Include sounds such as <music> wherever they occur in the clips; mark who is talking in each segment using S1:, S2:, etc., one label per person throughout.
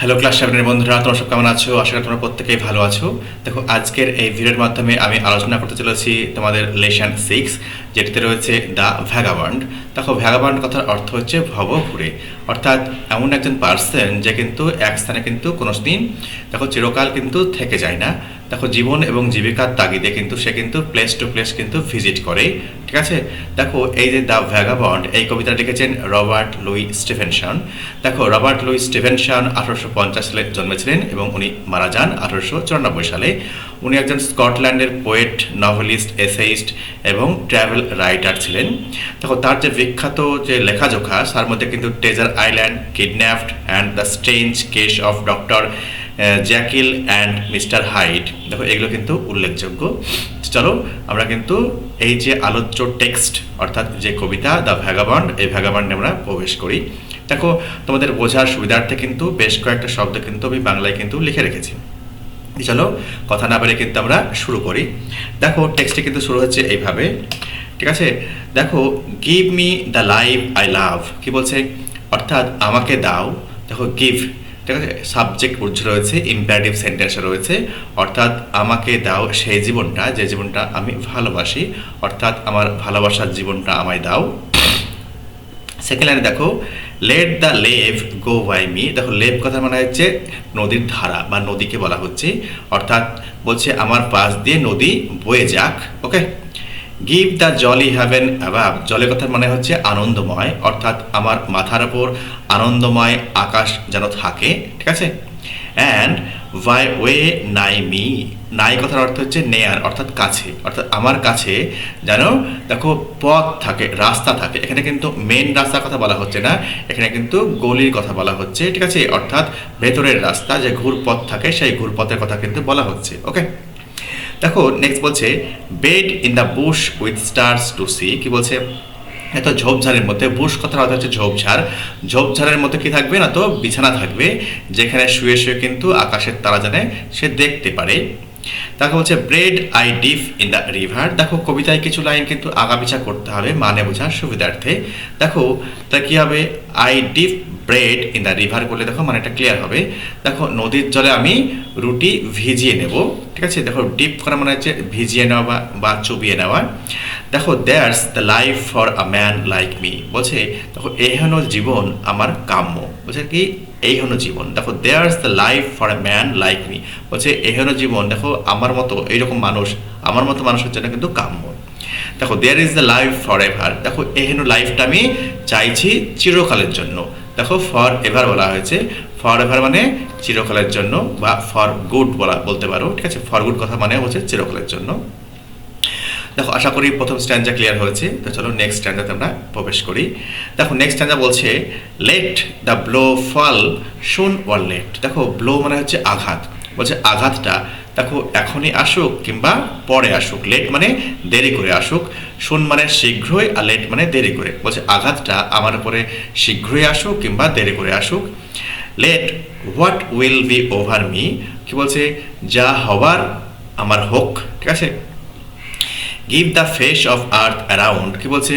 S1: Hello class সেভেনের বন্ধুরা, তোমরা সব কেমন আছো? আশা করি তোমরা প্রত্যেকেই ভালো আছো। দেখো, আজকের এই ভিডিওর মাধ্যমে আমি আলোচনা করতে চলেছি তোমাদের লেশন সিক্স যেটিতে রয়েছে দ্য ভ্যাগাবান্ড। দেখো, ভ্যাগাবান্ড কথার অর্থ হচ্ছে ভবঘুরে। অর্থাৎ এমন একজন পার্সন যে কিন্তু এক স্থানে কিন্তু কোনো দিন, দেখো, চিরকাল কিন্তু থেকে যায় না। দেখো, জীবন এবং জীবিকার তাগিদে কিন্তু সে কিন্তু প্লেস টু প্লেস কিন্তু ভিজিট করে। ঠিক আছে? দেখো, এই যে দ্য ভ্যাগাবন্ড, এই কবিতা লিখেছেন রবার্ট লুই স্টিফেনসন দেখো, রবার্ট লুই স্টিফেনসন আঠারোশো পঞ্চাশ সালে জন্মেছিলেন এবং উনি মারা যান আঠারোশো চুরানব্বই সালে। উনি একজন স্কটল্যান্ডের পোয়েট নভেলিস্ট এসেইস্ট এবং ট্রাভেল রাইটার ছিলেন। দেখো, তার যে বিখ্যাত যে লেখাজোখা, তার মধ্যে কিন্তু Treasure Island Kidnapped and the Strange Case of Doctor Jekyll and Mister Hyde দেখো, এগুলো কিন্তু উল্লেখযোগ্য। চলো, আমরা কিন্তু এই যে আলোচ্য টেক্সট অর্থাৎ যে কবিতা দ্য ভ্যাগাবন্ড এই ভ্যাগাবন্ডে আমরা প্রবেশ করি। দেখো, তোমাদের বোঝার সুবিধার্থে কিন্তু বেশ কয়েকটা শব্দ কিন্তু আমি বাংলায় কিন্তু লিখে রেখেছি। চলো, কথা না বলে কিন্তু আমরা শুরু করি। দেখো টেক্সটে কিন্তু শুরু হচ্ছে এইভাবে। ঠিক আছে? দেখো give me the life I love কি বলছে? অর্থাৎ, আমাকে দাও। দেখো গিভ ঠিক আছে? সাবজেক্ট বুঝে রয়েছে ইম্পারেটিভ সেন্টেন্সে রয়েছে। অর্থাৎ, আমাকে দাও সেই জীবনটা, যে জীবনটা আমি ভালোবাসি। অর্থাৎ, আমার ভালোবাসার জীবনটা আমায় দাও। সেকেন্ড লাইনে দেখো let the lave go by me দেখো লেভ কথা মানে হচ্ছে নদীর ধারা বা নদীকে বলা হচ্ছে। অর্থাৎ বলছে আমার পাশ দিয়ে নদী বয়ে যাক okay give the jolly heaven above জলের কথা মানে হচ্ছে আনন্দময়। অর্থাৎ আমার মাথার ওপর আনন্দময় আকাশ যেন থাকে, ঠিক আছে? অ্যান্ড ভাই ওয়ে নাই মি নাই কথার অর্থ হচ্ছে নেয়ার অর্থাৎ কাছে, অর্থাৎ আমার কাছে যেন দেখো, পথ থাকে, রাস্তা থাকে। এখানে কিন্তু মেন রাস্তার কথা বলা হচ্ছে না, এখানে কিন্তু গলির কথা বলা হচ্ছে, ঠিক আছে? অর্থাৎ ভেতরের রাস্তা, যে ঘুরপথ থাকে, সেই ঘুরপথের কথা কিন্তু বলা হচ্ছে ওকে দেখো নেক্সট বলছে bed in the bush with stars to see কি বলছে? এত ঝোপঝাড়ের মধ্যে, বুশ কথার অর্থ হচ্ছে ঝোপঝাড়। ঝোপঝাড়ের মধ্যে কি থাকবে না তো? বিছানা থাকবে, যেখানে শুয়ে শুয়ে কিন্তু আকাশের তারা জানে সে দেখতে পারে। তাকে বলছে bread I dip in the river দেখো, কবিতায় কিছু লাইন কিন্তু আগাপিছা করতে হবে মানে বোঝার সুবিধার্থে। দেখো, তা কি হবে? I dip bread in the river করলে দেখো মানে এটা ক্লিয়ার হবে। দেখো, নদীর জলে আমি রুটি ভিজিয়ে নেব, ঠিক আছে? দেখো ডিপ করা মানে হচ্ছে ভিজিয়ে নেওয়া বা বা চুবিয়ে নেওয়া। দেখো that's the life for a man like me বলছে, দেখো, এই হলো জীবন আমার কাম্য। বলছে কি? এই হলো জীবন। দেখো there's the life for a man like me বলছে, এই হলো জীবন। দেখো, আমার মতো, এইরকম মানুষ, আমার মতো মানুষের জন্য কিন্তু কাম্য। দেখো there is the life for ever দেখো, এই হলো লাইফটা আমি চাইছি চিরকালের জন্য। দেখো ফর এভার বলা হয়েছে। ফর এভার মানে চিরকালের জন্য বা ফর গুড বলা, বলতে পারো, ঠিক আছে? ফর গুড কথা মানে হচ্ছে চিরকালের জন্য। দেখো, আশা করি প্রথম স্ট্যান্ডা ক্লিয়ার হয়েছে। তো চলো নেক্সট স্ট্যান্ডাতে আমরা প্রবেশ করি। দেখো নেক্সট স্ট্যান্ডা বলছে লেট দ্য ব্লো ফল শুন ওয়ার লেট দেখো ব্লো মানে হচ্ছে আঘাত। বলছে, আঘাতটা দেখো এখনই আসুক কিংবা পরে আসুক। লেট মানে দেরি করে আসুক। শুন মানে শীঘ্রই আর লেট মানে দেরি করে। বলছে, আঘাতটা আমার উপরে শীঘ্রই আসুক কিংবা দেরি করে আসুক। Let what will be over me কি বলছে? যা হওয়ার আমার হোক। ঠিক আছে? Give the face of earth around কি বলছে?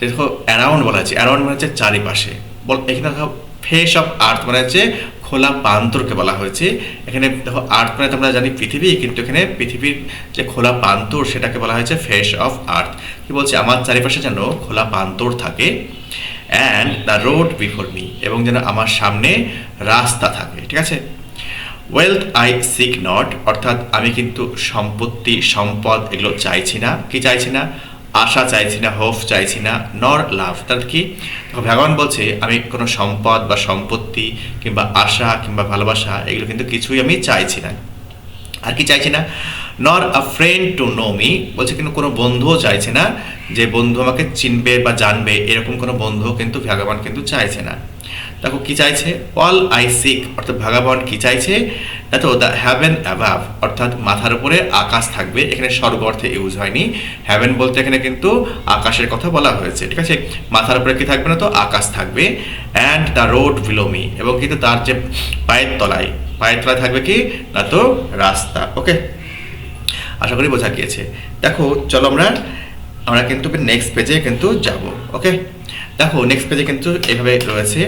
S1: দেখো অ্যারাউন্ড বলা হচ্ছে অ্যারাউন্ড মানে হচ্ছে চারিপাশে। বল, এখানে দেখো ফেস অফ আর্থ মানে হচ্ছে খোলা প্রান্তরকে বলা হয়েছে। এখানে দেখো আর্থ মানে তোমরা জানি পৃথিবী, কিন্তু এখানে পৃথিবীর যে খোলা প্রান্তর, সেটাকে বলা হয়েছে ফেস অফ আর্থ কি বলছে? আমার চারিপাশে যেন খোলা প্রান্তর থাকে। And the road before me এবং যেন আমার সামনে রাস্তা থাকে। ঠিক আছে? ওয়েলথ আই সিক নট অর্থাৎ আমি কিন্তু সম্পত্তি, সম্পদ এগুলো চাইছি না। কি চাইছি না? আশা চাইছি না হোপ চাইছি না নর লাভ তার কি? ভগবান বলছে, আমি কোনো সম্পদ বা সম্পত্তি কিংবা আশা কিংবা ভালোবাসা এগুলো কিন্তু কিছুই আমি চাইছি না। আর কি চাইছি না? Nor a friend to know me বলছে কিন্তু কোনো বন্ধুও চাইছে না। যে বন্ধু আমাকে চিনবে বা জানবে, এরকম কোনো বন্ধুও কিন্তু ভগবান কিন্তু চাইছে না। দেখো কি চাইছে? অল আই সিক অর্থাৎ ভগবান কি চাইছে? দেখো দ্য হ্যাভেন অ্যাভাব অর্থাৎ মাথার উপরে আকাশ থাকবে। এখানে স্বর্গ অর্থে ইউজ হয়নি। হ্যাভেন বলতে এখানে কিন্তু আকাশের কথা বলা হয়েছে, ঠিক আছে? মাথার উপরে কি থাকবে না তো? আকাশ থাকবে। অ্যান্ড দ্য রোড বিলোমি এবং কিন্তু তার যে পায়ের তলায় পায়ের তলায় থাকবে কি? না তো রাস্তা ওকে আশা করি বোঝা গিয়েছে। দেখো, চলো আমরা আমরা কিন্তু নেক্সট পেজে কিন্তু যাব ওকে দেখো নেক্সট পেজে কিন্তু এভাবে রয়েছে।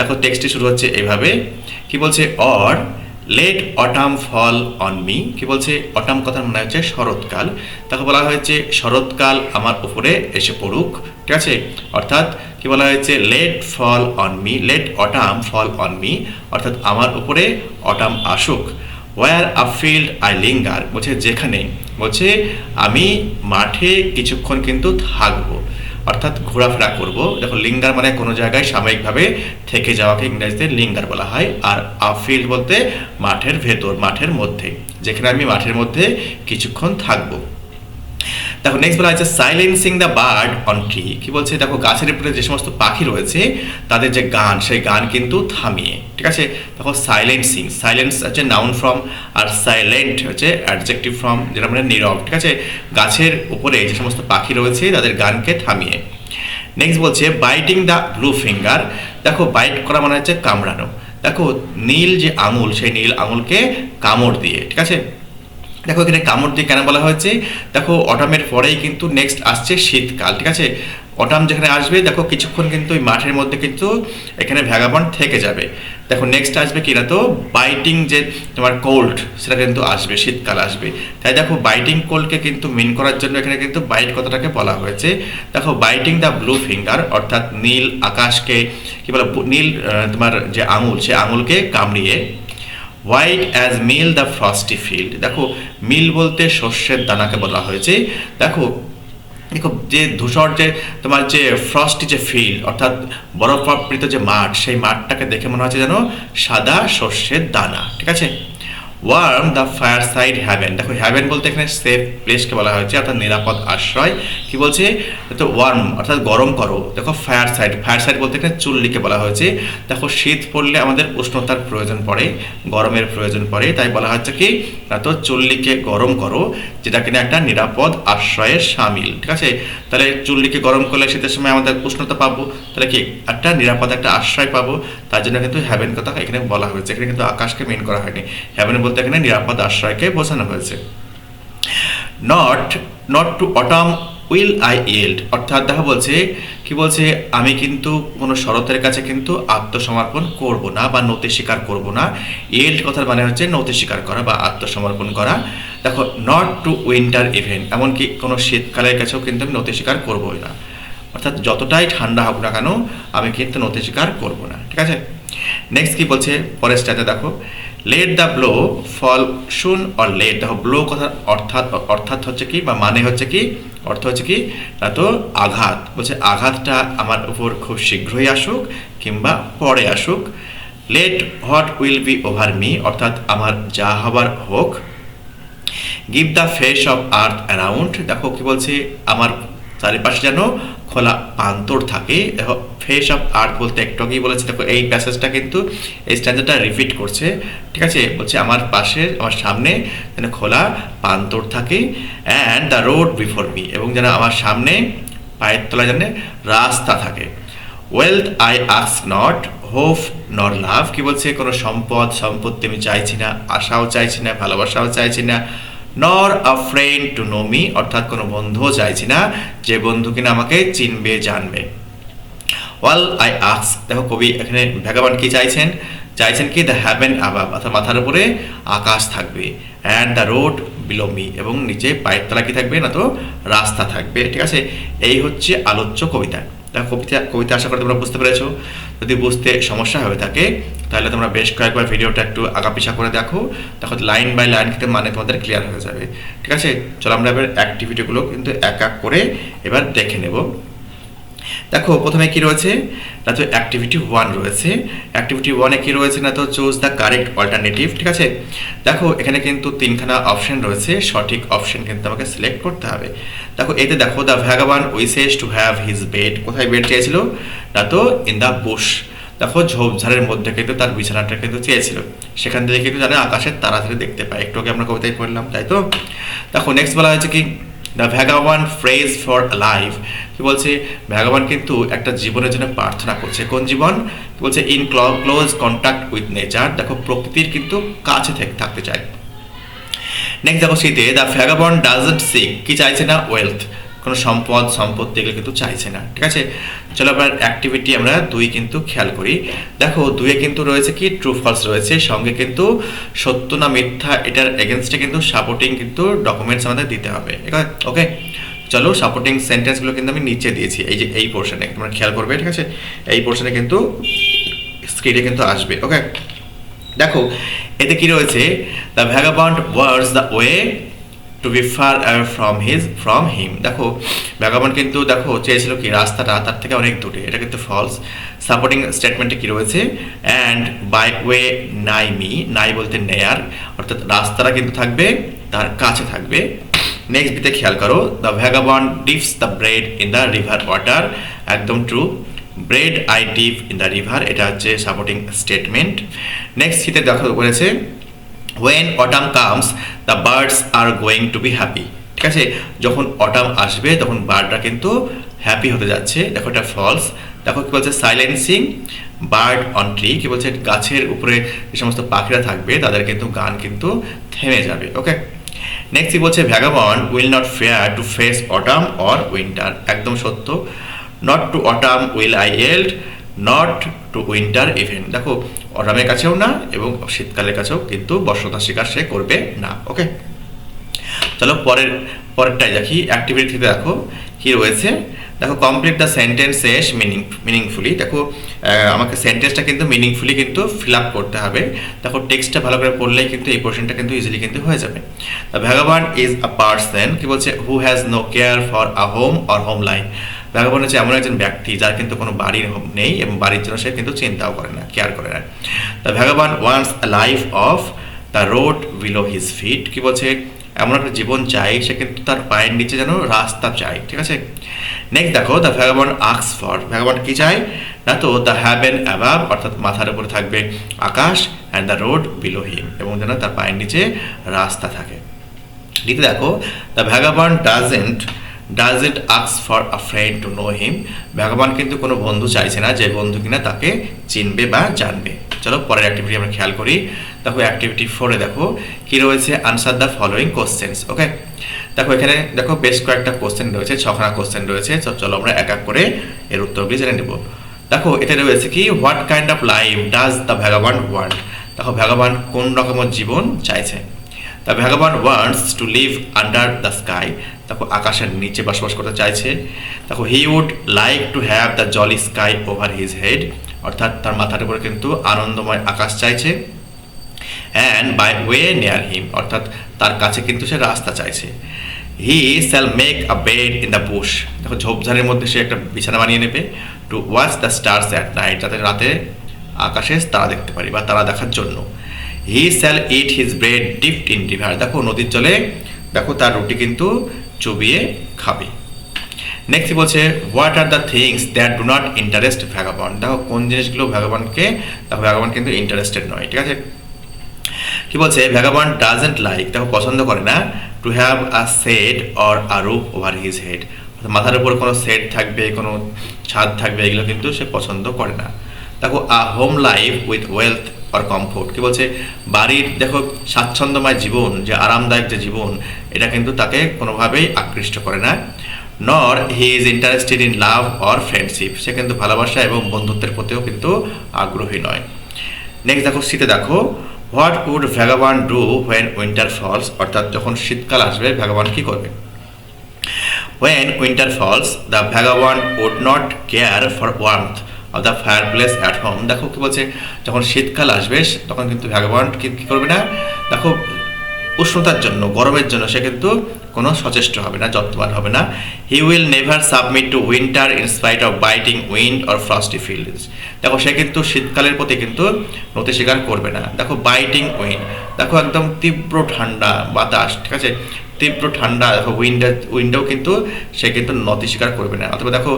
S1: দেখো টেক্সটটি শুরু হচ্ছে এইভাবে। কি বলছে? Or let autumn fall on me কি বলছে? অটাম কথার মানে হচ্ছে শরৎকাল। তাকে বলা হয়েছে, শরৎকাল আমার উপরে এসে পড়ুক। ঠিক আছে? অর্থাৎ কি বলা হয়েছে? Let fall on me let autumn fall on me অর্থাৎ আমার উপরে অটাম আসুক। Where a field I linger বলছে, যেখানে। বলছে, আমি মাঠে কিছুক্ষণ কিন্তু থাকব। অর্থাৎ ঘোরাফেরা করব। দেখো, লিঙ্গার মানে কোনো জায়গায় সাময়িকভাবে থেকে যাওয়াকে ইংরেজিতে লিঙ্গার বলা হয়। আর আফিল্ড বলতে মাঠের ভেতর, মাঠের মধ্যে। যেখানে আমি মাঠের মধ্যে কিছুক্ষণ থাকব। দেখো নেক্সট বলা হচ্ছে silencing the bird on tree কি বলছে? দেখো, গাছের উপরে যে সমস্ত পাখি রয়েছে, তাদের যে গান, সেই গান কিন্তু থামিয়ে। ঠিক আছে? দেখো সাইলেন্সিং সাইলেন্স হচ্ছে নাউন ফর্ম আর সাইলেন্ট হচ্ছে অ্যাডজেক্টিভ ফর্ম যেটা মানে নীরব। ঠিক আছে? গাছের উপরে যে সমস্ত পাখি রয়েছে, তাদের গানকে থামিয়ে। নেক্সট বলছে বাইটিং দ্য ব্লু ফিঙ্গার দেখো বাইট করা মানে হচ্ছে কামড়ানো। দেখো, নীল যে আঙুল, সেই নীল আঙুলকে কামড় দিয়ে। ঠিক আছে? দেখো এখানে কামড় দিয়ে কেন বলা হয়েছে? দেখো অটামের পরেই কিন্তু নেক্সট আসছে শীতকাল, ঠিক আছে? অটাম যেখানে আসবে, দেখো কিছুক্ষণ কিন্তু ওই মাঠের মধ্যে কিন্তু এখানে ভ্যাগাবন্ড থেকে যাবে। দেখো নেক্সট আসবে কি না তো? বাইটিং যে তোমার কোল্ড সেটা কিন্তু আসবে, শীতকাল আসবে। তাই দেখো বাইটিং কোল্ডকে কিন্তু মিন করার জন্য এখানে কিন্তু বাইট কথাটাকে বলা হয়েছে। দেখো বাইটিং দ্য ব্লু ফিঙ্গার অর্থাৎ নীল আকাশকে, কি বলে, নীল তোমার যে আঙুল, সে আঙুলকে কামড়িয়ে white as meal the frosty field দেখো মিল বলতে শস্যের দানাকে বলা হয়েছে। দেখো দেখো, যে ধূসর যে তোমার যে ফ্রস্টি যে ফিল্ড অর্থাৎ বরফাবৃত যে মাঠ, সেই মাঠটাকে দেখে মনে হচ্ছে যেন সাদা শস্যের দানা। ঠিক আছে? Warm the fireside haven দেখো হ্যাভেন বলতে এখানে সেফ প্লেসকে বলা হয়েছে, অর্থাৎ নিরাপদ আশ্রয়। কি বলছে? তো ওয়ার্ম অর্থাৎ গরম করো। দেখো ফায়ার সাইড ফায়ার সাইড বলতে এখানে চুল্লিকে বলা হয়েছে। দেখো, শীত পড়লে আমাদের উষ্ণতার প্রয়োজন পড়ে, গরমের প্রয়োজন পড়ে। তাই বলা হচ্ছে কি? তো চুল্লিকে গরম করো, যেটা কিনা একটা নিরাপদ আশ্রয়ের সামিল। ঠিক আছে? তাহলে চুল্লিকে গরম করলে শীতের সময় আমাদের উষ্ণতা পাবো। তাহলে কি? একটা নিরাপদ একটা আশ্রয় পাবো। তার জন্য কিন্তু হ্যাভেন কথা এখানে বলা হয়েছে। এখানে কিন্তু আকাশকে মেন করা হয়নি। হ্যাভেন বলতে এখানে নিরাপদ আশ্রয়কে বোঝানো হয়েছে। Not not to autumn will I yield অর্থাৎ দেখা বলছে, কি বলছে, আমি কিন্তু কোনো শরতের কাছে কিন্তু আত্মসমর্পণ করব না বা নতি স্বীকার করব না। ইয়েল্ড কথার মানে হচ্ছে নতি স্বীকার করা বা আত্মসমর্পণ করা। দেখো নট টু উইন্টার ইভেন্ট এমনকি কোনো শীতকালের কাছেও কিন্তু আমি নতি স্বীকার করবোই না। অর্থাৎ যতটাই ঠান্ডা হোক না কেন, আমি কিন্তু নতি স্বীকার করব না, ঠিক আছে? নেক্সট কি বলছে পরের দেখো। লেট দ্য ব্লো ফল শুন অর লেট দেখো ব্লো কথা অর্থাৎ অর্থাৎ হচ্ছে কি বা মানে হচ্ছে কি? অর্থ হচ্ছে কি? না তো আঘাত। বলছে আঘাতটা আমার উপর খুব শীঘ্রই আসুক কিংবা পরে আসুক। Let what will be over me অর্থাৎ আমার যা হবার হোক। Give the face of earth around দেখো কি বলছে? আমার চারিপাশে যেন খোলা পান্তর থাকে। ফেস অফ আর্থ বলতে একটু আগেই বলেছে, দেখো, এই প্যাসেজটা কিন্তু এই স্ট্যান্ডারটা রিপিট করছে, ঠিক আছে? বলছে, আমার পাশে, আমার সামনে যেন খোলা পান্তর থাকে and the road before me এবং যেন আমার সামনে পায়ের তলায় যেন রাস্তা থাকে। Wealth I ask not hope nor love কি বলছে? কোনো সম্পদ, সম্পত্তি আমি চাইছি না, আশাও চাইছি না, ভালোবাসাও চাইছি না nor a friend to know me অর্থাৎ কোনো বন্ধুও চাইছি না, যে বন্ধু কিনা আমাকে চিনবে, জানবে। ওয়াল আই আক্স দেখো কবি এখানে ভ্যাগাবান কি চাইছেন? চাইছেন কি দ্য হ্যাভেন আবাব অর্থাৎ মাথার উপরে আকাশ থাকবে and the road below me এবং নিচে পায়ের তলা কি থাকবে, না তো রাস্তা থাকবে। ঠিক আছে? এই হচ্ছে আলোচ্য কবিতা। দেখো কবিতা কবিতা আশা করে তোমরা বুঝতে পেরেছ। যদি বুঝতে সমস্যা হয়ে থাকে, তাহলে তোমরা বেশ কয়েকবার ভিডিওটা একটু আগাপিছা করে দেখো। তখন লাইন বাই লাইন কিন্তু মানে তোমাদের ক্লিয়ার হয়ে যাবে। ঠিক আছে? চলো আমরা এবার অ্যাক্টিভিটিগুলো কিন্তু এক এক করে এবার দেখে নেব। দেখো, প্রথমে কি রয়েছে? না তো অ্যাক্টিভিটি ওয়ান রয়েছে। অ্যাক্টিভিটি ওয়ানে কি রয়েছে না, তো চুজ দ্য কারেক্ট অল্টারনেটিভ ঠিক আছে? দেখো, এখানে কিন্তু তিনখানা অপশন রয়েছে, সঠিক অপশন কিন্তু আমাকে সিলেক্ট করতে হবে। দেখো, এতে দেখো the vagabond wishes to have his bed কোথায় বেড চেয়েছিল? না তো ইন দ্য বুশ দেখো, ঝোপঝাড়ের মধ্যে কিন্তু তার বিছানাটা কিন্তু চেয়েছিল। সেখান থেকে কিন্তু জানে আকাশের তাড়াতাড়ি দেখতে পায়। একটু আগে আমরা কবিতায় পড়লাম, তাই তো? দেখো নেক্সট বলা হয়েছে কি? The vagabond prays for life কি বলছে? ভ্যাগাবান কিন্তু একটা জীবনের জন্য প্রার্থনা করছে। কোন জীবন? বলছে? In close contact with nature দেখো প্রকৃতির কিন্তু কাছে থেকে, থাকতে চায়। নেক্সট দেখো শীতে দ্য ভ্যাগাবন ডাজন্ট সিক কি চাইছে না? ওয়েলথ কোনো সম্পদ, সম্পত্তি এগুলো কিন্তু চাইছে না, ঠিক আছে? চলো এবার অ্যাক্টিভিটি আমরা দুই কিন্তু খেয়াল করি। দেখো, দুইয়ে কিন্তু রয়েছে কি? ট্রু ফলস রয়েছে। সঙ্গে কিন্তু সত্য না মিথ্যা, এটার এগেনস্টে কিন্তু সাপোর্টিং কিন্তু ডকুমেন্টস আমাদের দিতে হবে ওকে চলো সাপোর্টিং সেন্টেন্সগুলো কিন্তু আমি নিচে দিয়েছি, এই যে এই পোর্শনে তোমরা খেয়াল করবে, ঠিক আছে? এই পোর্শনে কিন্তু স্ক্রিনে কিন্তু আসবে ওকে দেখো, এতে কি রয়েছে? The vagabond words the way to be far away from his from him দেখো ভ্যাগাবন্ড কিন্তু দেখো চেয়েছিল কি রাস্তাটা তার থেকে অনেক দূরে। এটা কিন্তু ফলস সাপোর্টিং স্টেটমেন্টে কি রয়েছে? And byway nigh me nigh বলতে নেয়ার অর্থাৎ রাস্তাটা কিন্তু থাকবে, তার কাছে থাকবে। নেক্সট বিতে খেয়াল করো the vagabond dips the bread in the river water একদম true bread I dip in the river এটা হচ্ছে সাপোর্টিং স্টেটমেন্ট নেক্সট শীতে দেখো বলেছে when autumn comes the birds are going to be happy ঠিক আছে? যখন অটাম আসবে, তখন বার্ডরা কিন্তু হ্যাপি হতে যাচ্ছে। দেখো এটা ফলস দেখো কি বলছে? সাইলেন্সিং বার্ড অন ট্রি কি বলছে? গাছের উপরে যে সমস্ত পাখিরা থাকবে, তাদের কিন্তু গান কিন্তু থেমে যাবে। ওকে নেক্সট কি বলছে? Vagabond will not fear to face autumn or winter একদম সত্য। Not to autumn will I yield not to winter even দেখো অটামের কাছেও না এবং শীতকালের কাছেও কিন্তু বর্ষতা শিকার সে করবে না ওকে চলো পরের, পরেরটাই দেখি অ্যাক্টিভিটিতে দেখো, কি রয়েছে? দেখো কমপ্লিট দ্য সেন্টেন্স শেষ মিনিং মিনিংফুলি দেখো আমাকে সেন্টেন্সটা কিন্তু মিনিংফুলি কিন্তু ফিল আপ করতে হবে। দেখো টেক্সটটা ভালো করে পড়লেই কিন্তু এই পোর্শনটা কিন্তু ইজিলি কিন্তু হয়ে যাবে। ভ্যাগাবান ইজ আ পার্সন কি বলছে? Who has no care for a home or home life vagabond হচ্ছে এমন একজন ব্যক্তি যার কিন্তু কোনো বাড়ির নেই এবং বাড়ির জন্য সে কিন্তু চিন্তাও করে না কেয়ার করে না। The vagabond wants life of the road below his feet কি বলছে? এমন একটা জীবন চাই, সে কিন্তু তার পায়ের নিচে যেন রাস্তা চাই ঠিক আছে? নেক্সট দেখো the vagabond asks for vagabond কি চাই না তো দ্য হ্যাভেন অ্যাভাব অর্থাৎ মাথার উপরে থাকবে আকাশ and the road below him এবং যেন তার পায়ের নিচে রাস্তা থাকে। দ্বিতীয় দেখো the vagabond doesn't doesn't আক্স for a friend to know him ভগবান কিন্তু কোনো বন্ধু চাইছে না যে বন্ধু কিনা তাকে চিনবে বা জানবে। চলো পরের অ্যাক্টিভিটি আমরা খেয়াল করি। দেখো অ্যাক্টিভিটি ফোরে দেখো, কি রয়েছে? Answer the following questions okay দেখো এখানে, দেখো বেশ কয়েকটা কোশ্চেন রয়েছে, ছখানা কোশ্চেন রয়েছে। চলো আমরা এক এক করে এর উত্তরগুলি জেনে নেব। দেখো এতে রয়েছে কি? What kind of life does the vagabond want দেখো ভ্যাগাবান কোন রকমের জীবন চাইছে। The vagabond wants to live under the sky দেখো আকাশের নিচে বসবাস করতে চাইছে। দেখো he would like to have the jolly sky over his head অর্থাৎ তার মাথার উপরে কিন্তু আনন্দময় আকাশ চাইছে। অ্যান্ড বাই ওয়ে নেয়ার হিম অর্থাৎ তার কাছে কিন্তু সে রাস্তা চাইছে। He shall make a bed in the bush দেখো, ঝোপঝাড়ের মধ্যে সে একটা বিছানা বানিয়ে নেবে to watch the stars at night যাতে রাতে আকাশে তারা দেখতে পারি বা তারা দেখার জন্য। He shall eat his bread dipped in river দেখো, নদীর জলে, দেখো, তার রুটি কিন্তু চুবিয়ে খাবে। নেক্সট বলছে what are the things that do not interest vagabond দেখো, কোন জিনিসগুলো ভ্যাগাবনকে দেখো ভ্যাগাবন কিন্তু ইন্টারেস্টেড নয়, ঠিক আছে? কি বলছে? ভ্যাগাবন ডাজেন্ট লাইক দেখো, পছন্দ করে না to have a set or a roof over his head মাথার উপর কোনো সেট থাকবে, কোনো ছাদ থাকবে, এগুলো কিন্তু সে পছন্দ করে না। দেখো a home life with wealth or comfort কি বলছে? বাড়ির, দেখো, স্বাচ্ছন্দ্যময় জীবন, যে আরামদায়ক যে জীবন, এটা কিন্তু তাকে কোনোভাবেই আকৃষ্ট করে না nor he is interested in love or friendship সে কিন্তু ভালোবাসা এবং বন্ধুত্বের প্রতিও কিন্তু আগ্রহী নয়। নেক্সট দেখো, শীতে দেখো what would vagabond do when winter falls অর্থাৎ যখন শীতকাল আসবে ভ্যাগাবান কি করবে? When winter falls the vagabond would not care for warmth the fireplace at home দেখো কি বলছে, যখন শীতকাল আসবে তখন কিন্তু ভ্যাগাবন্ড কি করবে না? দেখো, উষ্ণতার জন্য, গরমের জন্য সে কিন্তু কোনো সচেষ্ট হবে না, যত্নবান হবে না। He will never submit to winter in spite of biting wind or frosty fields দেখো, সে কিন্তু শীতকালের প্রতি কিন্তু নতি স্বীকার করবে না। দেখো বাইটিং উইন্ড দেখো, একদম তীব্র ঠান্ডা বাতাস, ঠিক আছে? তীব্র ঠান্ডা, দেখো উইন্ডার উইন্ডেও কিন্তু সে কিন্তু নতি স্বীকার করবে না। অথবা দেখো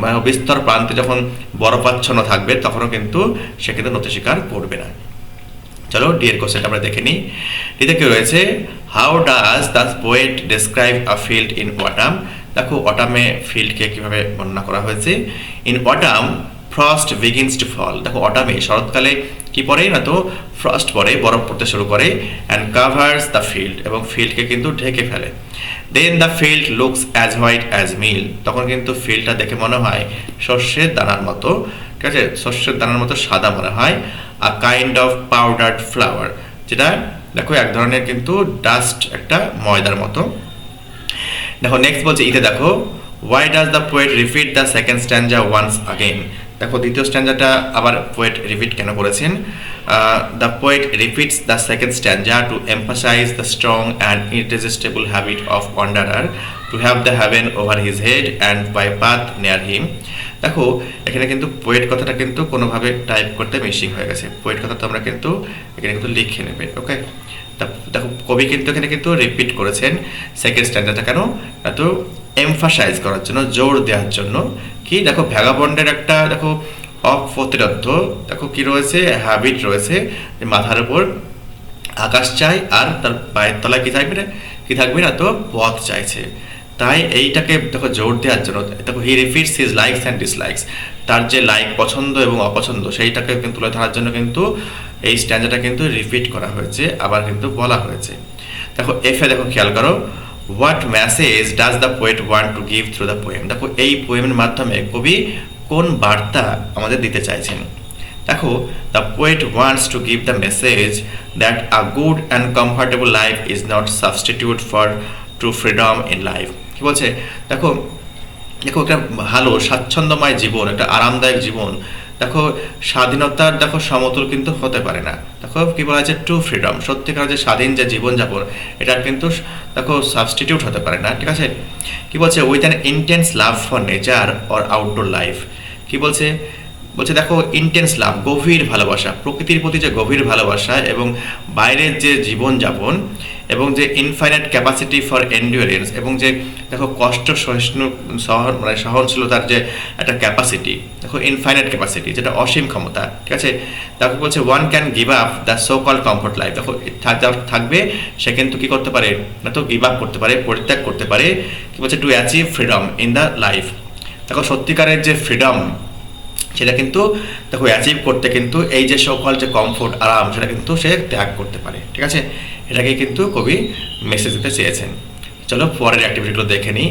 S1: মানে বিস্তর প্রান্তে যখন বরফাচ্ছন্ন থাকবে, তখনও কিন্তু সে কিন্তু নতি স্বীকার করবে না। চলো ডিএর কোশ্চেনটা আমরা দেখে নিই। এতে কি রয়েছে? How does the poet describe a field in autumn দেখো অটামে ফিল্ডকে কীভাবে বর্ণনা করা হয়েছে? In autumn frost begins to fall দেখো অটামে শরৎকালে কি পড়ে না তো? ফ্রস্ট পরে বরফ পড়তে শুরু করে অ্যান্ড কাভার্স দ্য ফিল্ড এবং ফিল্ডকে কিন্তু ঢেকে ফেলে। Then the field looks as white as meal তখন কিন্তু ফিল্ডটা দেখে মনে হয় শস্যের দানার মতো। ঠিক আছে? শস্যের দানার মতো সাদা মনে হয়। A kind of powdered flour যেটা দেখো এক ধরনের কিন্তু ডাস্ট একটা ময়দার মতো। দেখো নেক্সট বলছে, ইতে দেখো why does the poet repeat the second stanza once again দেখো, দ্বিতীয় স্ট্যান্ডাটা আবার পোয়েট রিপিট কেন করেছেন? The poet repeats the second stanza to emphasise the strong and irresistible habit of wanderer to have the heaven over his head and bypath near him দেখো, এখানে কিন্তু poet কথাটা কিন্তু কোনোভাবে টাইপ করতে মিসিং হয়ে গেছে। পোয়েট কথা তোমরা কিন্তু এখানে কিন্তু লিখে নেবে ওকে দেখো, কবি কিন্তু এখানে কিন্তু রিপিট করেছেন সেকেন্ড স্ট্যান্ডার্ডটা কেন? তো এমফাসাইজ করার জন্য, জোর দেওয়ার জন্য কি, দেখো ভ্যাগাবন্ডের একটা, দেখো অপ্রতিরোধ দেখো কি রয়েছে হ্যাবিট রয়েছে মাথার উপর আকাশ চাই আর তার পায়ের তলায় কি থাকবে না কি থাকবে না? তো পথ চাইছে। তাই এইটাকে দেখো জোর দেওয়ার জন্য, দেখো he repeats his likes and dislikes তার যে লাইক পছন্দ এবং অপছন্দ, সেইটাকে কিন্তু তুলে ধরার জন্য কিন্তু এই স্ট্যান্ডারটা কিন্তু রিপিট করা হয়েছে, আবার কিন্তু বলা হয়েছে। দেখো এফে দেখো খেয়াল করো what message does the poet want to give through the poem দেখো, এই পোয়েমের মাধ্যমে কবি কোন বার্তা আমাদের দিতে চাইছেন? দেখো the poet wants to give the message that a good and comfortable life is not substitute for to freedom in life কী বলছে? দেখো দেখো, একটা ভালো, স্বাচ্ছন্দ্যময় জীবন, একটা আরামদায়ক জীবন দেখো, স্বাধীনতার, দেখো, সমতুল কিন্তু হতে পারে না। দেখো, কি বলা আছে টু ফ্রিডম সত্যিকার যে স্বাধীন যে জীবনযাপন এটা কিন্তু, দেখো সাবস্টিটিউট হতে পারে না। ঠিক আছে? কি বলছে? With an intense love for nature or outdoor life কি বলছে? বলছে, দেখো ইন্টেন্স লাভ গভীর ভালোবাসা, প্রকৃতির প্রতি যে গভীর ভালোবাসা এবং বাইরের যে জীবনযাপন এবং যে ইনফাইনাইট ক্যাপাসিটি ফর এন্ডিওরেন্স এবং যে, দেখো, কষ্ট সহিষ্ণু সহ মানে সহনশীলতার যে একটা ক্যাপাসিটি দেখো ইনফাইনাইট ক্যাপাসিটি যেটা অসীম ক্ষমতা, ঠিক আছে? তারপর বলছে one can give up the so call comfort life দেখো থাকবে, সে কিন্তু কী করতে পারে? না তো গিভ আপ করতে পারে, পরিত্যাগ করতে পারে। কি বলছে? To achieve freedom in the life দেখো, সত্যিকারের যে ফ্রিডম সেটা কিন্তু দেখো অ্যাচিভ করতে কিন্তু এই যে সকল যে কমফোর্ট আরাম, সেটা কিন্তু সে ত্যাগ করতে পারে, ঠিক আছে? এটাকে কিন্তু কবি মেসেজ দিতে চেয়েছেন। চলো পরের অ্যাক্টিভিটিগুলো দেখে নিই।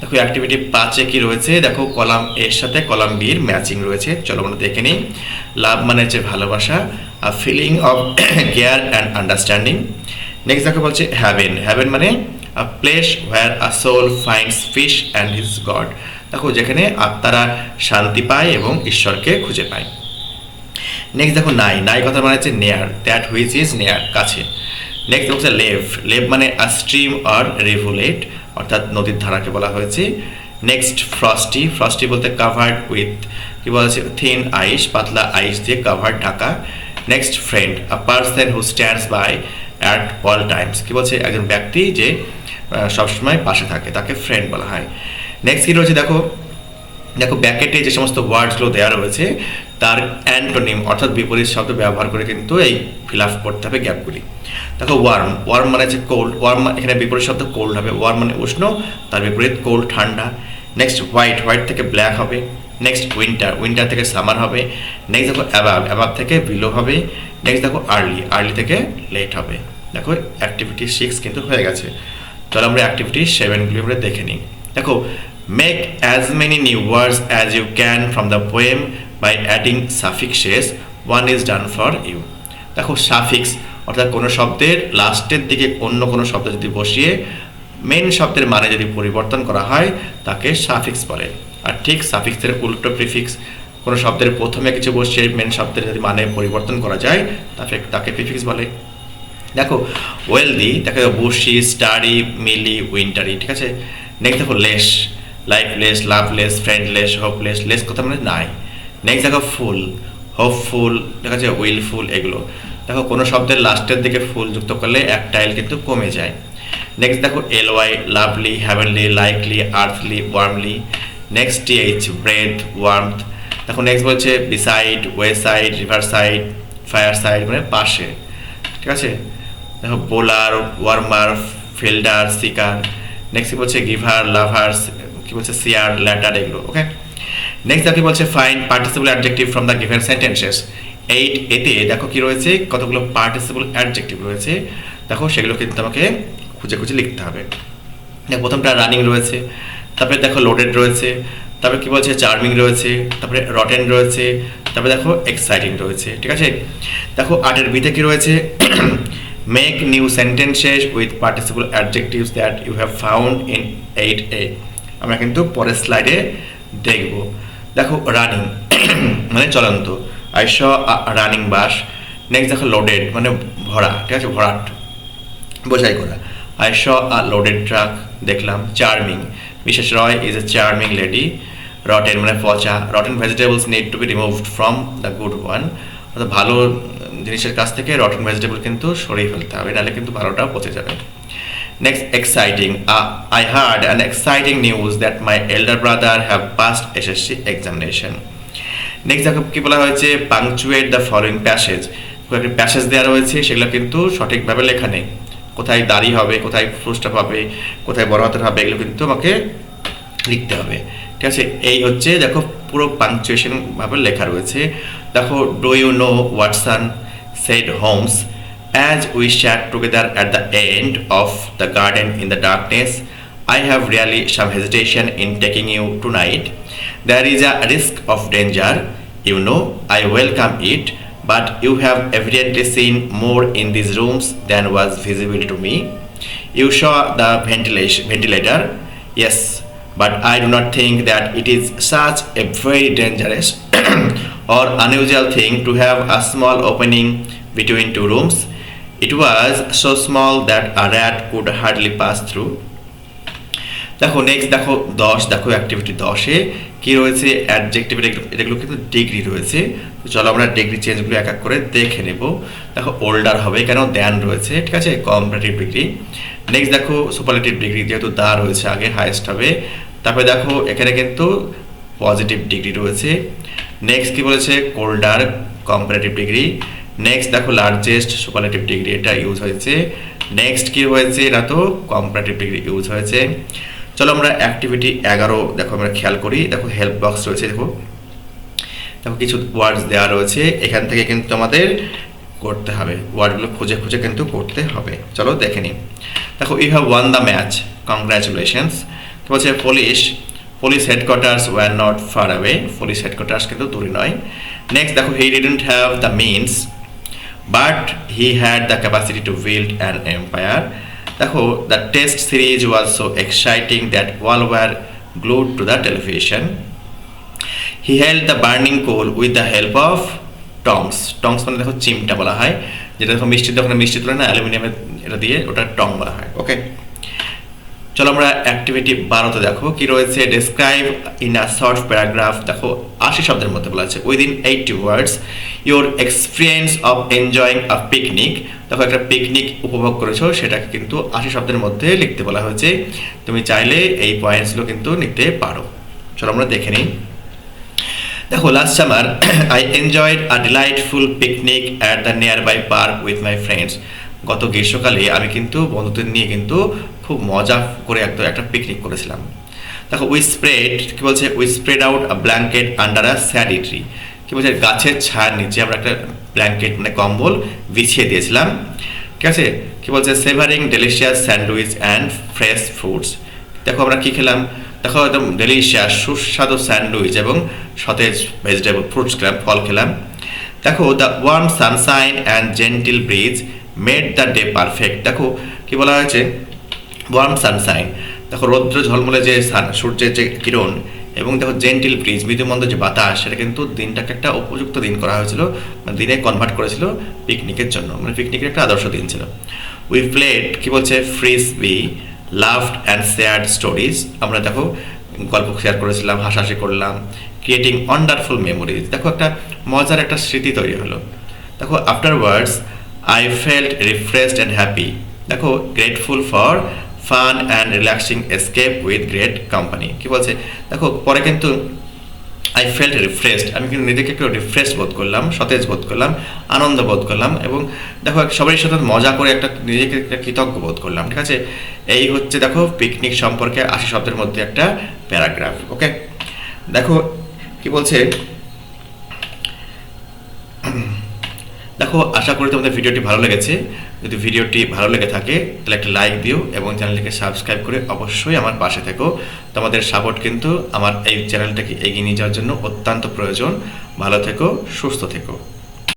S1: দেখো অ্যাক্টিভিটি পাঁচে কি রয়েছে? দেখো কলাম এর সাথে কলাম বির ম্যাচিং রয়েছে। চলো আমরা দেখে নিই। লাভ মানে হচ্ছে ভালোবাসা আর feeling of care and understanding next দেখো বলছে হ্যাভেন হ্যাভেন মানে a place where a soul finds fish and his god দেখো যেখানে আত্মারা শান্তি পায় এবং ঈশ্বরকে খুঁজে পায়। নেক্সট দেখো নাই। নাই কথা মানে হচ্ছে নেয়ার দ্যাট হুইচ ইজ নেয়ার কাছে। নেক্সট হচ্ছে লেভ। লেভ মানে আ স্ট্রিম অর রেভুলেট অর্থাৎ নদীর ধারাকে বলা হয়েছে। নেক্সট ফ্রস্টি ফ্রস্টি বলতে কাভার্ড উইথ কি বলা থিন আইস পাতলা আইস দিয়ে covered Dhaka. Next friend a person who stands by at all times কি বলছে? একজন ব্যক্তি যে সবসময় পাশে থাকে। তাকে ফ্রেন্ড বলা হয়। নেক্সট কি রয়েছে দেখো দেখো ব্যাকেটে যে সমস্ত ওয়ার্ডসগুলো দেওয়া রয়েছে, তার অ্যান্টোনিম অর্থাৎ বিপরীত শব্দ ব্যবহার করে কিন্তু এই ফিল আপ করতে হবে গ্যাপগুলি দেখো ওয়ার্ম ওয়ার্ম মানে হচ্ছে কোল্ড ওয়ার্ম এখানে বিপরীত শব্দ কোল্ড হবে ওয়ার্ম মানে উষ্ণ, তার বিপরীত কোল্ড ঠান্ডা। নেক্সট হোয়াইট হোয়াইট থেকে ব্ল্যাক হবে। নেক্সট উইন্টার উইন্টার থেকে সামার হবে। নেক্সট দেখো অ্যাবাব অ্যাবাব থেকে বিলো হবে। নেক্সট দেখো আর্লি আর্লি থেকে লেট হবে। দেখো অ্যাক্টিভিটি সিক্স কিন্তু হয়ে গেছে। তাহলে আমরা অ্যাক্টিভিটি সেভেনগুলি আমরা দেখে নিই। দেখো make as many new words as you can from the poem by adding suffixes one is done for you দেখো সাফিক্স অর্থাৎ কোনো শব্দের লাস্টের দিকে অন্য কোনো শব্দ যদি বসিয়ে মেন শব্দের মানে যদি পরিবর্তন করা হয়, তাকে সাফিক্স বলে। আর ঠিক সাফিক্সের উল্টো প্রিফিক্স কোনো শব্দের প্রথমে কিছু বসিয়ে মেন শব্দের যদি মানে পরিবর্তন করা যায়, তাকে তাকে প্রিফিক্স বলে। দেখো ওয়েলদি দেখো, বসি স্টাডি মিলি উইন্টারি ঠিক আছে? নেক্সট দেখো less lifeless loveless friendless hopeless less কথা মানে নাই। নেক্সট দেখো ফুল হোপফুল দেখা যাচ্ছে উইলফুল এগুলো। দেখো কোনো শব্দের লাস্টের দিকে ফুল যুক্ত করলে এক টাইল কিন্তু কমে যায়। নেক্সট দেখো L Y lovely heavenly likely earthly warmly next H breath warmth দেখো নেক্সট বলছে beside way side river side fire side মানে পাশে। ঠিক আছে? দেখো bowler warmer fielder seeker next বলছে গিভার লাভার্স কি বলছে? সিয়ার ল্যাটার এগুলো ওকে নেক্সট দেখো বলছে find participle adjective from the given sentences eight এতে দেখো কি রয়েছে? কতগুলো পার্টিসিপল অ্যাডজেক্টিভ রয়েছে? দেখো, সেগুলো কিন্তু তোমাকে খুঁজে খুঁজে লিখতে হবে। দেখো, প্রথমটা রানিং রয়েছে, তারপরে দেখো লোডেড রয়েছে, তারপরে কি বলছে? চার্মিং রয়েছে, তারপরে রটেন রয়েছে, তারপরে দেখো এক্সাইটিং রয়েছে, ঠিক আছে? দেখো, আটের বিতে কি রয়েছে? Make new sentences with participle adjectives that you have found in eight A আমরা কিন্তু পরের স্লাইডে দেখব। দেখো রানিং <coughs> মানে চলন্ত। I saw running bus next দেখো লোডেড মানে ভরা, ঠিক আছে? ভরাট, বোঝাই করা। I saw a loaded truck দেখলাম চার্মিং বিশেষ Roy is a charming lady rotten মানে পচা। Rotten vegetables need to be removed from the good one অর্থাৎ ভালো জিনিসের কাছ থেকে রটেন ভেজিটেবল কিন্তু সরিয়ে ফেলতে হবে, নাহলে কিন্তু ভালোটা পচে যাবে। Next exciting I heard an exciting news that my elder brother have passed SSC examination next দেখো কি বলা হয়েছে? পাংচুয়েট দ্য ফলোয়িং প্যাসেজ কয়েকটি প্যাসেজ দেওয়া রয়েছে, সেগুলো কিন্তু সঠিকভাবে লেখা নেই। কোথায় দাড়ি হবে, কোথায় ফুলস্টপ হবে, কোথায় বড় হাতের হবে, এগুলো কিন্তু আমাকে লিখতে হবে। ঠিক আছে? এই হচ্ছে দেখো পুরো পাংচুয়েশন ভাবে লেখা রয়েছে। দেখো do you know Watson said Holmes As we sat together at the end of the garden in the darkness, I have really some hesitation in taking you tonight. There is a risk of danger. You know, I welcome it, but you have evidently seen more in these rooms than was visible to me. You saw the ventilation, ventilator. Yes, but I do not think that it is such a very dangerous <clears throat> or unusual thing to have a small opening between two rooms It was so small that a rat could hardly pass through. দেখো next দেখো, দশ, দেখো activity দশে। কি রয়েছে? Adjective এগুলো কিন্তু degree রয়েছে। তো চলো আমরা ডিগ্রি চেঞ্জগুলো এক এক করে দেখে নেব। দেখো ওল্ডার হবে কেন দ্যান রয়েছে, ঠিক আছে? কম্পারেটিভ ডিগ্রি নেক্সট দেখো সুপারলেটিভ ডিগ্রি যেহেতু দা রয়েছে আগে হাইয়েস্ট হবে। তারপরে দেখো, এখানে কিন্তু পজিটিভ ডিগ্রি রয়েছে। নেক্সট কি বলেছে? কোল্ডার কম্পারেটিভ ডিগ্রি নেক্সট দেখো লার্জেস্ট সুপারলেটিভ ডিগ্রি এটা ইউজ হয়েছে। নেক্সট কি হয়েছে? না তো কম্পারেটিভ ডিগ্রি ইউজ হয়েছে। চলো আমরা অ্যাক্টিভিটি এগারো, দেখো আমরা খেয়াল করি। দেখো হেল্প বক্স রয়েছে, দেখো। দেখো কিছু ওয়ার্ডস দেওয়া রয়েছে। এখান থেকে কিন্তু আমাদের করতে হবে। ওয়ার্ডগুলো খুঁজে খুঁজে কিন্তু করতে হবে। চলো দেখে নিই। দেখো you have won the match congratulations বলছে police police headquarters were not far away police headquarters কিন্তু দূরে নয়। নেক্সট দেখো he didn't have the means but he had the capacity to build an empire দেখো the test series was so exciting that we all were glued to the television he held the burning coal with the help of tongs tongs মানে দেখো চিমটা বলা হয়। যেটা দেখো মিষ্টি দোকানে মিষ্টি তুলে না অ্যালুমিনিয়ামের এটা দিয়ে ওটা টং বলা হয়। ওকে চলো আমরা অ্যাক্টিভিটি বারোতে দেখো। কি রয়েছে? Describe in a short paragraph দেখো, আশি শব্দের মধ্যে বলা আছে। Within eighty words your experience of enjoying a picnic দেখো, একটা পিকনিক উপভোগ করেছ, সেটাকে কিন্তু আশি শব্দের মধ্যে লিখতে বলা হয়েছে। তুমি চাইলে এই পয়েন্টসগুলো কিন্তু নিতে পারো। চলো আমরা দেখে নিই। দেখো last summer I enjoyed a delightful picnic at the nearby park with my friends গত গ্রীষ্মকালে আমি কিন্তু বন্ধুদের নিয়ে কিন্তু খুব মজা করে একদম একটা পিকনিক করেছিলাম। দেখো উই স্প্রেড কি বলছে? We spread out a blanket under a shady tree কি বলছে? গাছের ছায়ার নিচে আমরা একটা ব্ল্যাঙ্কেট মানে কম্বল বিছিয়ে দিয়েছিলাম। ঠিক আছে? কি বলছে? Savouring delicious sandwich and fresh fruits দেখো, আমরা কী খেলাম? দেখো, একদম ডেলিশিয়াস সুস্বাদু স্যান্ডউইচ এবং সতেজ ভেজিটেবল ফ্রুটস খেলাম, ফল খেলাম। দেখো the warm sunshine and gentle breeze made the day perfect দেখো, কি বলা হয়েছে? ওয়ার্ম সানসাইন দেখো রৌদ্র ঝলমলে যে সূর্যের যে কিরণ এবং দেখো জেন্টিল ব্রিজ মৃদুমন্দ যে বাতাস, সেটা কিন্তু দিনটাকে একটা উপযুক্ত দিন করা হয়েছিল মানে দিনে কনভার্ট করেছিল পিকনিকের জন্য মানে পিকনিকের একটা আদর্শ দিন ছিল। উই প্লেড কি বলছে? Frisbee laughed and shared stories আমরা দেখো গল্প শেয়ার করেছিলাম, হাসাহাসি করলাম ক্রিয়েটিং ওয়ান্ডারফুল মেমোরিজ দেখো একটা মজার একটা স্মৃতি তৈরি হলো। দেখো afterwards I felt refreshed and happy দেখো grateful for fun and relaxing escape with great company. কি বলছে? দেখো, পরে কিন্তু আই ফেল্ট রিফ্রেশড। আমি কিন্তু নিজেকে একটু রিফ্রেশ বোধ করলাম, সতেজ বোধ করলাম, আনন্দ বোধ করলাম এবং দেখো সবাই সাথে মজা করে একটা নিজেকে একটা কৃতজ্ঞ বোধ করলাম, ঠিক আছে? এই হচ্ছে দেখো পিকনিক সম্পর্কে আশি শব্দের মধ্যে একটা প্যারাগ্রাফ, ওকে? দেখো, কি বলছে? দেখো, আশা করি তোমাদের ভিডিওটি ভালো লেগেছে। যদি ভিডিওটি ভালো লেগে থাকে, তাহলে একটা লাইক দিও এবং চ্যানেলটিকে সাবস্ক্রাইব করে অবশ্যই আমার পাশে থেকো। তোমাদের সাপোর্ট কিন্তু আমার এই চ্যানেলটাকে এগিয়ে নিয়ে যাওয়ার জন্য অত্যন্ত প্রয়োজন। ভালো থেকো, সুস্থ থেকো।